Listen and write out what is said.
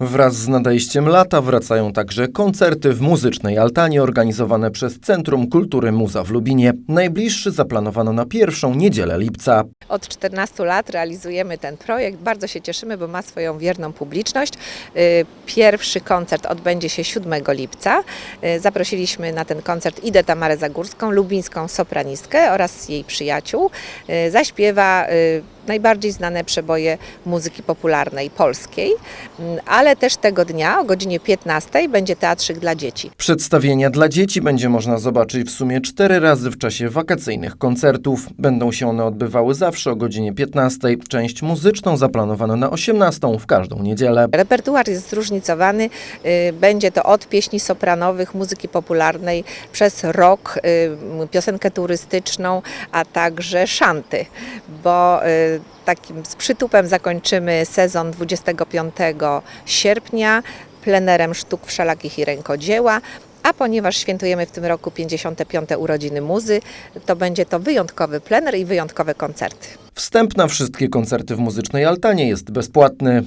Wraz z nadejściem lata wracają także koncerty w muzycznej altanie organizowane przez Centrum Kultury Muza w Lubinie. Najbliższy zaplanowano na pierwszą niedzielę lipca. Od 14 lat realizujemy ten projekt. Bardzo się cieszymy, bo ma swoją wierną publiczność. Y, Pierwszy koncert odbędzie się 7 lipca. Y, Zaprosiliśmy na ten koncert Idę Tamarę Zagórską, lubińską sopranistkę oraz jej przyjaciół. Y, Zaśpiewa najbardziej znane przeboje muzyki popularnej polskiej, Mm, ale też tego dnia o godzinie 15 będzie teatrzyk dla dzieci. Przedstawienia dla dzieci będzie można zobaczyć w sumie cztery razy w czasie wakacyjnych koncertów. Będą się one odbywały zawsze o godzinie 15. Część muzyczną zaplanowano na 18 w każdą niedzielę. Repertuar jest zróżnicowany. y, Będzie to od pieśni sopranowych, muzyki popularnej, przez rock, y, piosenkę turystyczną, a także szanty, bo y, takim z przytupem zakończymy sezon 25 sierpnia plenerem sztuk wszelakich i rękodzieła. A ponieważ świętujemy w tym roku 55. urodziny muzy, to będzie to wyjątkowy plener i wyjątkowe koncerty. Wstęp na wszystkie koncerty w muzycznej altanie jest bezpłatny.